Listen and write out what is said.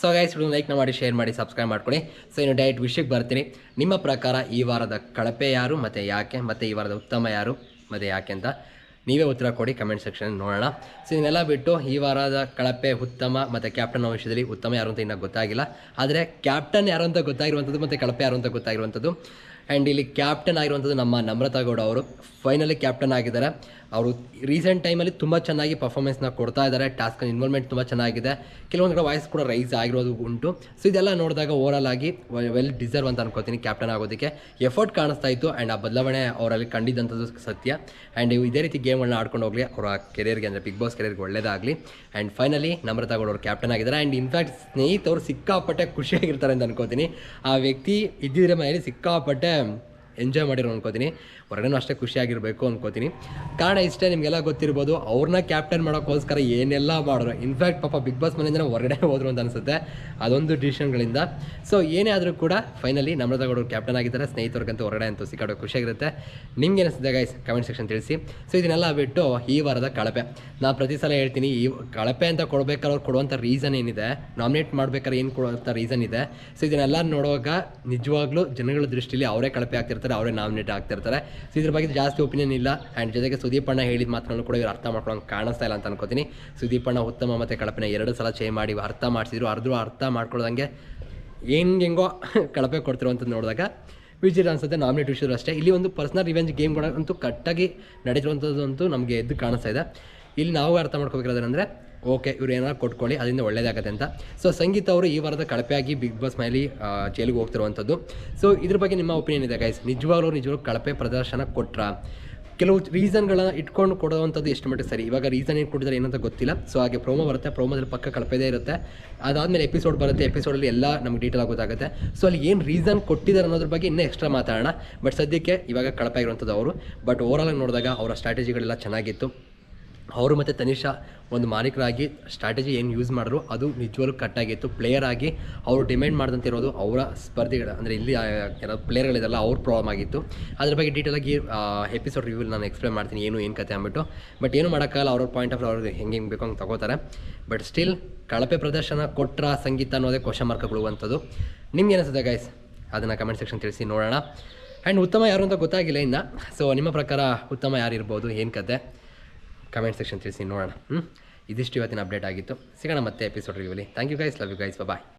So guys video ಲೈಕ್ನ ಮಾಡಿ share ಮಾಡಿ subscribe ಮಾಡ್ಕೊಳ್ಳಿ. ಸೊ ಇನ್ನು ಡೈರೆಕ್ಟ್ ವಿಷಯಕ್ಕೆ ಬರ್ತೀನಿ. ನಿಮ್ಮ ಪ್ರಕಾರ ಈ ವಾರದ ಕಳಪೆ ಯಾರು ಮತ್ತು ಯಾಕೆ, ಮತ್ತು ಈ ವಾರದ ಉತ್ತಮ ಯಾರು, ಮತ್ತು ಯಾಕೆ ಅಂತ ನೀವೇ ಉತ್ತರ ಕೊಡಿ ಕಮೆಂಟ್ ಸೆಕ್ಷನ್ ನೋಡೋಣ. ಸೊ ಇದನ್ನೆಲ್ಲ ಬಿಟ್ಟು ಈ ವಾರದ ಕಳಪೆ ಉತ್ತಮ ಮತ್ತು ಕ್ಯಾಪ್ಟನ್ ವಿಷಯದಲ್ಲಿ ಉತ್ತಮ ಯಾರು ಅಂತ ಇನ್ನೂ ಗೊತ್ತಾಗಿಲ್ಲ. ಆದರೆ ಕ್ಯಾಪ್ಟನ್ ಯಾರು ಅಂತ ಗೊತ್ತಾಗಿರುವಂಥದ್ದು ಮತ್ತು ಕಳಪೆ ಯಾರು ಅಂತ ಗೊತ್ತಾಗಿರುವಂಥದ್ದು. ಆ್ಯಂಡ್ ಇಲ್ಲಿ ಕ್ಯಾಪ್ಟನ್ ಆಗಿರುವಂಥದ್ದು ನಮ್ಮ ನಮ್ರತಾ ಗೌಡ ಅವರು. ಫೈನಲಿ ಕ್ಯಾಪ್ಟನ್ ಆಗಿದ್ದಾರೆ. ಅವರು ರೀಸೆಂಟ್ ಟೈಮಲ್ಲಿ ತುಂಬ ಚೆನ್ನಾಗಿ ಪರ್ಫಾರ್ಮೆನ್ಸ್ನ ಕೊಡ್ತಾ ಇದ್ದಾರೆ. ಟಾಸ್ಕ್ ಇನ್ವಾಲ್ವ್ಮೆಂಟ್ ತುಂಬ ಚೆನ್ನಾಗಿದೆ. ಕೆಲವೊಂದು ಕಡೆ ವಾಯ್ಸ್ ಕೂಡ ರೈಸ್ ಆಗಿರೋದು ಉಂಟು. ಸೊ ಇದೆಲ್ಲ ನೋಡಿದಾಗ ಓವರಾಲ್ ಆಗಿ ವೆಲ್ ಡಿಸರ್ವ್ ಅಂತ ಅನ್ಕೋತೀನಿ ಕ್ಯಾಪ್ಟನ್ ಆಗೋದಕ್ಕೆ. ಎಫರ್ಟ್ ಕಾಣಿಸ್ತಾ ಇತ್ತು ಆ್ಯಂಡ್ ಆ ಬದಲಾವಣೆ ಅವರಲ್ಲಿ ಕಂಡಿದ್ದಂಥದ್ದು ಸತ್ಯ. ಆ್ಯಂಡ್ ಇದೇ ರೀತಿ ಗೇಮ್ಗಳನ್ನ ಆಡ್ಕೊಂಡು ಹೋಗಲಿ. ಅವರ ಕೆರಿಯರ್ಗೆ ಅಂದರೆ ಬಿಗ್ ಬಾಸ್ ಕೆರಿಯರ್ಗೆ ಒಳ್ಳೇದಾಗಲಿ. ಆ್ಯಂಡ್ ಫೈನಲಿ ನಮ್ರತಾ ಗೌಡ ಅವರು ಕ್ಯಾಪ್ಟನ್ ಆಗಿದ್ದಾರೆ. ಆ್ಯಂಡ್ ಇನ್ಫ್ಯಾಕ್ಟ್ ಸ್ನೇಹಿತರು ಸಿಕ್ಕಾಪಟ್ಟೆ ಖುಷಿಯಾಗಿರ್ತಾರೆ ಅಂತ ಅನ್ಕೋತೀನಿ. ಆ ವ್ಯಕ್ತಿ ಇದ್ದಿದ್ರೆ ಮನೇಲಿ ಸಿಕ್ಕಾಪಟ್ಟೆ ಎಂಜಾಯ್ ಮಾಡಿರೋ ಅನ್ಕೋತೀನಿ. ಹೊರಗಡೆನೂ ಅಷ್ಟೇ ಖುಷಿಯಾಗಿರಬೇಕು ಅನ್ಕೋತೀನಿ. ಕಾರಣ ಇಷ್ಟೇ ನಿಮಗೆಲ್ಲ ಗೊತ್ತಿರ್ಬೋದು, ಅವ್ರನ್ನ ಕ್ಯಾಪ್ಟನ್ ಮಾಡೋಕ್ಕೋಸ್ಕರ ಏನೆಲ್ಲ ಮಾಡೋರು ಇನ್ಫ್ಯಾಕ್ಟ್ ಪಾಪ ಬಿಗ್ ಬಾಸ್ ಮನೆಯಿಂದ ಹೊರಗಡೆ ಹೋದ್ರು ಅಂತ ಅನಿಸುತ್ತೆ. ಅದೊಂದು ಡಿಸಿಷನ್ಗಳಿಂದ ಸೊ ಏನೇ ಆದರೂ ಕೂಡ ಫೈನಲಿ ನಮ್ರತಾ ಗೌಡರು ಕ್ಯಾಪ್ಟನ್ ಆಗಿದ್ದಾರೆ. ಸ್ನೇಹಿತರಿಗಂತೂ ಹೊರಗಡೆ ಅಂತೂ ಸಿಕ್ಕಾಡೋ ಖುಷಿಯಾಗಿರುತ್ತೆ ನಿಮ್ಗೆ ಅನಿಸುತ್ತೆ ಗೈಸ್ ಕಮೆಂಟ್ ಸೆಕ್ಷನ್ ತಿಳಿಸಿ. ಸೊ ಇದನ್ನೆಲ್ಲ ಬಿಟ್ಟು ಈ ವಾರದ ಕಳಪೆ. ನಾನು ಪ್ರತಿ ಸಲ ಹೇಳ್ತೀನಿ, ಈ ಕಳಪೆ ಅಂತ ಕೊಡಬೇಕಾದ್ರೆ ಅವ್ರು ಕೊಡುವಂಥ ರೀಸನ್ ಏನಿದೆ ನಾಮಿನೇಟ್ ಮಾಡ್ಬೇಕಾದ್ರೆ ಏನು ಕೊಡುವಂಥ ರೀಸನ್ ಇದೆ. ಸೊ ಇದನ್ನೆಲ್ಲ ನೋಡುವಾಗ ನಿಜವಾಗ್ಲೂ ಜನಗಳ ದೃಷ್ಟಿಯಲ್ಲಿ ಅವರೇ ಕಳಪೆ ಆಗ್ತಿರ್ತಾರೆ, ಅವರೇ ನಾಮಿನೇಟ್ ಆಗ್ತಿರ್ತಾರೆ. ಸೊ ಇದ್ರ ಬಗ್ಗೆ ಜಾಸ್ತಿ ಒಪಿನಿಯನ್ ಇಲ್ಲ. ಆ್ಯಂಡ್ ಜೊತೆಗೆ ಸುದೀಪ್ ಅಣ್ಣ ಹೇಳಿದ ಮಾತುಗಳನ್ನು ಕೂಡ ಇವರು ಅರ್ಥ ಮಾಡ್ಕೊಳ್ಳೋಂಗೆ ಕಾಣಿಸ್ತಾ ಇಲ್ಲ ಅಂತ ಅನ್ಕೋತೀನಿ. ಸುದೀಪ್ ಅಣ್ಣ ಉತ್ತಮ ಮತ್ತು ಕಳಪೆನ ಎರಡು ಸಲ ಚೇಂಜ್ ಮಾಡಿ ಅರ್ಥ ಮಾಡಿಸಿದ್ರು. ಅರ್ಧ ಅರ್ಥ ಮಾಡ್ಕೊಳ್ಳೋದಂಗೆ ಹೆಂಗೆ ಹೆಂಗೋ ಕಳಪೆ ಅಂತ ನೋಡಿದಾಗ ವಿಜಿಲ್ ಅನ್ಸುತ್ತೆ ನಾಮಿನೇಟ್ ವಿಷಯದ್ರು ಅಷ್ಟೇ. ಇಲ್ಲಿ ಒಂದು ಪರ್ಸನಲ್ ರಿವೆಂಜ್ ಗೇಮ್ಗಳಂತೂ ಕಟ್ಟಾಗಿ ನಡೀತಿರುವಂಥದ್ದು ಅಂತೂ ನಮಗೆ ಎದ್ದು ಕಾಣಿಸ್ತಾ ಇದೆ. ಇಲ್ಲಿ ನಾವು ಅರ್ಥ ಮಾಡ್ಕೋಬೇಕಾದ್ರೆ ಓಕೆ ಇವ್ರು ಏನಾರು ಕೊಟ್ಕೊಳ್ಳಿ, ಅದರಿಂದ ಒಳ್ಳೇದಾಗತ್ತೆ ಅಂತ. ಸೊ ಸಂಗೀತ ಅವರು ಈ ವಾರದ ಕಳಪೆಯಾಗಿ ಬಿಗ್ ಬಾಸ್ ಮನೇಲಿ ಜೈಲಿಗೆ ಹೋಗ್ತಿರುವಂಥದ್ದು. ಸೊ ಇದ್ರ ಬಗ್ಗೆ ನಿಮ್ಮ ಒಪಿನಿಯನ್ ಇದೆ ಗೈಸ್ ನಿಜವಾಗ್ಲೂ ನಿಜವಾಗ್ಲೂ ಕಳಪೆ ಪ್ರದರ್ಶನ ಕೊಟ್ರ? ಕೆಲವು ರೀಸನ್ಗಳನ್ನ ಇಟ್ಕೊಂಡು ಕೊಡುವಂಥದ್ದು ಎಷ್ಟು ಮಟ್ಟಿಗೆ ಸರಿ? ಇವಾಗ ರೀಸನ್ ಏನು ಕೊಟ್ಟಿದ್ದಾರೆ ಏನಂತ ಗೊತ್ತಿಲ್ಲ. ಸೊ ಹಾಗೆ ಪ್ರೋಮೋ ಬರುತ್ತೆ ಪ್ರೋಮೋದಲ್ಲಿ ಪಕ್ಕ ಕಳಪೆದೇ ಇರುತ್ತೆ. ಅದಾದಮೇಲೆ ಎಪಿಸೋಡ್ ಬರುತ್ತೆ ಎಪಿಸೋಡಲ್ಲಿ ಎಲ್ಲ ನಮ್ಗೆ ಡೀಟೇಲ್ ಆಗೋದಾಗುತ್ತೆ. ಸೊ ಅಲ್ಲಿ ಏನು ರೀಸನ್ ಕೊಟ್ಟಿದ್ದಾರೆ ಅನ್ನೋದ್ರ ಬಗ್ಗೆ ಇನ್ನೂ ಎಕ್ಸ್ಟ್ರಾ ಮಾತಾಡೋಣ. ಬಟ್ ಸದ್ಯಕ್ಕೆ ಇವಾಗ ಕಳಪೆ ಆಗಿರುವಂಥದ್ದು ಅವರು. ಬಟ್ ಓವರಾಲ್ ಆಗಿ ನೋಡಿದಾಗ ಅವರ ಸ್ಟ್ರಾಟಜಿಗಳೆಲ್ಲ ಚೆನ್ನಾಗಿತ್ತು. ಅವರು ಮತ್ತು ತನಿಷಾ ಒಂದು ಮಾಲೀಕರಾಗಿ ಸ್ಟ್ರಾಟಜಿ ಏನು ಯೂಸ್ ಮಾಡಿದ್ರು, ಅದು ನಿಜವಾಗ್ಲೂ ಕಟ್ಟಾಗಿತ್ತು ಪ್ಲೇಯರ್ ಆಗಿ ಅವರು ಡಿಮ್ಯಾಂಡ್ ಮಾಡ್ದಂತಿರೋದು ಅವರ ಸ್ಪರ್ಧಿಗಳು, ಅಂದರೆ ಇಲ್ಲಿ ಕೆಲವು ಪ್ಲೇಯರ್ಗಳಿದೆಲ್ಲ ಅವ್ರ ಪ್ರಾಬ್ಲಮ್ ಆಗಿತ್ತು. ಅದ್ರ ಬಗ್ಗೆ ಡೀಟೇಲಾಗಿ ಎಪಿಸೋಡ್ ರಿವ್ಯೂಲ್ ನಾನು ಎಕ್ಸ್ಪ್ಲೇನ್ ಮಾಡ್ತೀನಿ, ಏನು ಏನು ಕತೆ ಅಂದ್ಬಿಟ್ಟು. ಬಟ್ ಏನು ಮಾಡೋಕ್ಕಾಗಲ್ಲ ಅವ್ರ ಪಾಯಿಂಟ್ ಆಫ್ ಅವ್ರಿಗೆ ಹೆಂಗೆ ಹೆಂಗೆ ಬೇಕು ಹಂಗೆ ತಗೋತಾರೆ. ಬಟ್ ಸ್ಟಿಲ್ ಕಳಪೆ ಪ್ರದರ್ಶನ ಕೊಟ್ರ ಸಂಗೀತ ಅನ್ನೋದೇ ಕ್ವಶನ್ ಮಾರ್ಕ್ ಬೀಳುವಂಥದ್ದು ನಿಮ್ಗೆ ಏನಿಸುತ್ತೆ ಗೈಸ್ ಅದನ್ನು ಕಮೆಂಟ್ ಸೆಕ್ಷನ್ ತಿಳಿಸಿ, ನೋಡೋಣ. ಆ್ಯಂಡ್ ಉತ್ತಮ ಯಾರು ಅಂತ ಗೊತ್ತಾಗಿಲ್ಲ ಇನ್ನು. ಸೊ ನಿಮ್ಮ ಪ್ರಕಾರ ಉತ್ತಮ ಯಾರು ಇರ್ಬೋದು ಏನು ಕತೆ? ಕಮೆಂಟ್ ಸೆಕ್ಷನ್ ತಿಳಿಸಿ ನೋಡೋಣ ಹ್ಞೂ ಇದಿಷ್ಟು ಇವತ್ತಿನ ಅಪ್ಡೇಟ್ ಆಗಿತ್ತು. ಸಿಗೋಣ ಮತ್ತೆ episode ರಿವ್ಯೂಲಿ thank you guys love you guys bye